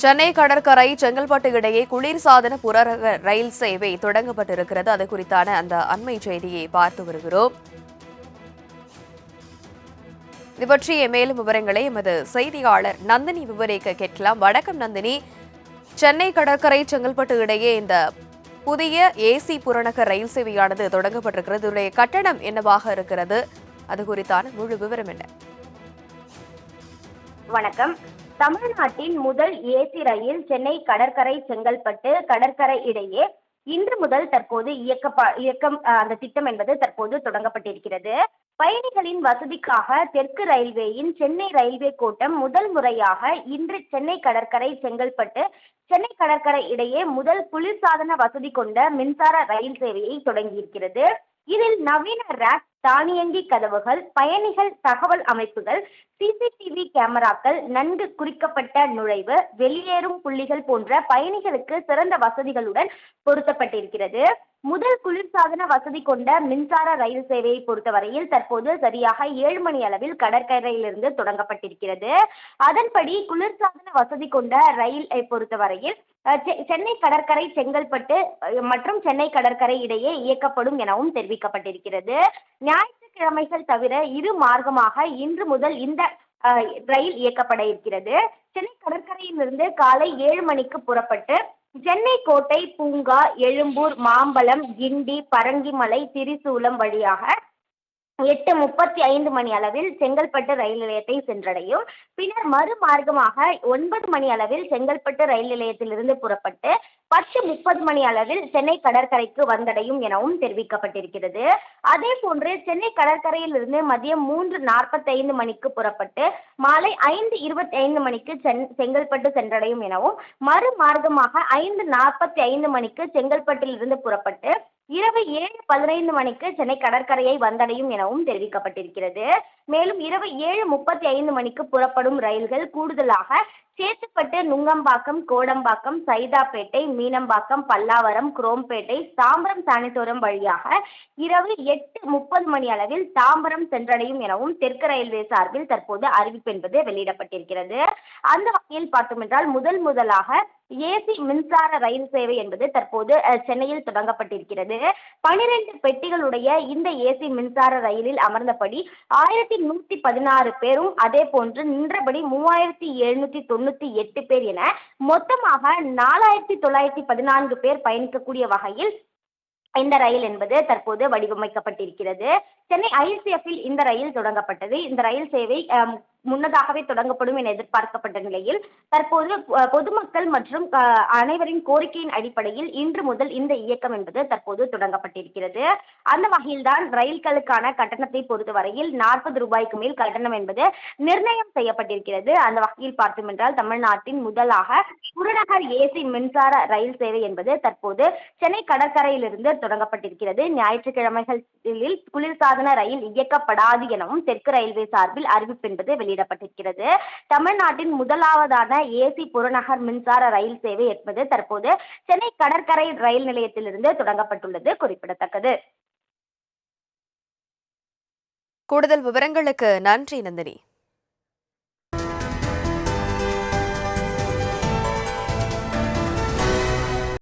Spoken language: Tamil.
சென்னை கடற்கரை செங்கல்பட்டு இடையே குளிர்சாதன புறரக ரயில் சேவை தொடங்கப்பட்டிருக்கிறது. அது குறித்தான அந்த அண்மை செய்தியை பார்த்து வருகிறோம். இது பற்றிய மேலும் விவரங்களை எமது செய்தியாளர் நந்தினி விவரிக்க கேட்கலாம். வணக்கம் நந்தினி. சென்னை கடற்கரை செங்கல்பட்டு இடையே இந்த புதிய ஏசி புறநகர் ரயில் சேவையானது தொடங்கப்பட்டிருக்கிறது. இதனுடைய கட்டணம் என்னவாக இருக்கிறது? அது குறித்தான முழு விவரம் என்ன? வணக்கம். தமிழ்நாட்டின் முதல் ஏசி ரயில் சென்னை கடற்கரை செங்கல்பட்டு கடற்கரை இடையே இன்று முதல் தற்போது இயக்க இயக்கம் அந்த திட்டம் என்பது தற்போது தொடங்கப்பட்டிருக்கிறது. பயணிகளின் வசதிக்காக தெற்கு ரயில்வேயின் சென்னை ரயில்வே கோட்டம் முதல் முறையாக இன்று சென்னை கடற்கரை செங்கல்பட்டு சென்னை கடற்கரை இடையே முதல் குளிர்சாதன வசதி கொண்ட மின்சார ரயில் சேவையை தொடங்கியிருக்கிறது. இதில் நவீன ரேக் தானியங்கி கதவுகள் பயணிகள் தகவல் அமைப்புகள் சிசிடிவி கேமராக்கள் நன்கு குறிக்கப்பட்ட நுழைவு வெளியேறும் புள்ளிகள் போன்ற பயணிகளுக்கு சிறந்த வசதிகளுடன் பொருத்தப்பட்டிருக்கிறது. முதல் குளிர்சாதன வசதி கொண்ட மின்சார ரயில் சேவையை பொறுத்தவரையில் தற்போது சரியாக ஏழு மணி அளவில் கடற்கரையிலிருந்து தொடங்கப்பட்டிருக்கிறது. அதன்படி குளிர்சாதன வசதி கொண்ட ரயிலை பொறுத்தவரையில் செ- சென்னை கடற்கரை செங்கல்பட்டு மற்றும் சென்னை கடற்கரை இடையே இயக்கப்படும் எனவும் தெரிவிக்கப்பட்டிருக்கிறது. ஞாயிற்றுக்கிழமைகள் தவிர இரு மார்க்கமாக இன்று முதல் இந்த ரயில் இயக்கப்பட இருக்கிறது. சென்னை கடற்கரையிலிருந்து காலை ஏழு மணிக்கு புறப்பட்டு சென்னை கோட்டை பூங்கா எழும்பூர் மாம்பலம் கிண்டி பரங்கிமலை திரிசூலம் வழியாக எட்டு முப்பத்தி ஐந்து மணி அளவில் செங்கல்பட்டு ரயில் நிலையத்தை சென்றடையும். பின்னர் மறுமார்க்கமாக ஒன்பது மணி அளவில் செங்கல்பட்டு ரயில் நிலையத்திலிருந்து புறப்பட்டு பத்து முப்பது மணி அளவில் சென்னை கடற்கரைக்கு வந்தடையும் எனவும் தெரிவிக்கப்பட்டிருக்கிறது. அதே போன்று சென்னை கடற்கரையிலிருந்து மதியம் மூன்று நாற்பத்தைந்து மணிக்கு புறப்பட்டு மாலை ஐந்து இருபத்தி ஐந்து மணிக்கு சென் செங்கல்பட்டு சென்றடையும் எனவும் மறுமார்க்கமாக ஐந்து நாற்பத்தி ஐந்து மணிக்கு செங்கல்பட்டிலிருந்து புறப்பட்டு இரவு ஏழு பதினைந்து மணிக்கு சென்னை கடற்கரையை வந்தடையும் எனவும் தெரிவிக்கப்பட்டிருக்கிறது. மேலும் இரவு ஏழு முப்பத்தி ஐந்து மணிக்கு புறப்படும் ரயில்கள் கூடுதலாக சேத்துப்பட்டு நுங்கம்பாக்கம் கோடம்பாக்கம் சைதாப்பேட்டை மீனம்பாக்கம் பல்லாவரம் குரோம்பேட்டை தாம்பரம் சாணித்தோரம் வழியாக இரவு எட்டு முப்பது மணி அளவில் தாம்பரம் சென்றடையும் எனவும் தெற்கு ரயில்வே சார்பில் தற்போது அறிவிப்பு என்பது வெளியிடப்பட்டிருக்கிறது. அந்த வகையில் பார்த்தோம் என்றால் முதல் முதலாக ஏசி மின்சார ரயில் சேவை என்பது தற்போது சென்னையில் தொடங்கப்பட்டிருக்கிறது. பனிரெண்டு பெட்டிகளுடைய இந்த ஏசி மின்சார ரயிலில் அமர்ந்தபடி ஆயிரத்தி நூத்தி பதினாறு பேரும் அதே போன்று நின்றபடி மூவாயிரத்தி எழுநூத்தி தொண்ணூத்தி எட்டு பேர் என மொத்தமாக நாலாயிரத்தி தொள்ளாயிரத்தி பதினான்கு பேர் பயணிக்கக்கூடிய வகையில் இந்த ரயில் என்பது தற்போது வடிவமைக்கப்பட்டிருக்கிறது. சென்னை ஐசிஎஃப்பில் இந்த ரயில் தொடங்கப்பட்டது. இந்த ரயில் சேவை முன்னதாகவே தொடங்கப்படும் என எதிர்பார்க்கப்பட்ட நிலையில் தற்போது பொதுமக்கள் மற்றும் அனைவரின் கோரிக்கையின் அடிப்படையில் இன்று முதல் இந்த இயக்கம் என்பது தற்போது தொடங்கப்பட்டிருக்கிறது. அந்த வகையில்தான் ரயில்களுக்கான கட்டணத்தை பொறுத்தவரையில் நாற்பது ரூபாய்க்கு மேல் கட்டணம் என்பது நிர்ணயம் செய்யப்பட்டிருக்கிறது. அந்த வகையில் பார்த்தோம் என்றால் தமிழ்நாட்டின் முதலாக புறநகர் ஏசி மின்சார ரயில் சேவை என்பது தற்போது சென்னை கடற்கரையிலிருந்து தொடங்கப்பட்டிருக்கிறது. ஞாயிற்றுக்கிழமைகளில் குளிர்சாதன ரயில் இயக்கப்படாது எனவும் தெற்கு ரயில்வே சார்பில் அறிவிப்பு என்பது வெளியிடப்பட்டிருக்கிறது. தமிழ்நாட்டின் முதலாவதான ஏசி புறநகர் மின்சார ரயில் சேவை என்பது தற்போது சென்னை கடற்கரை ரயில் நிலையத்திலிருந்து தொடங்கப்பட்டுள்ளது. குறிப்பிடத்தக்கது. கூடுதல் விவரங்களுக்கு நன்றி நந்தினி.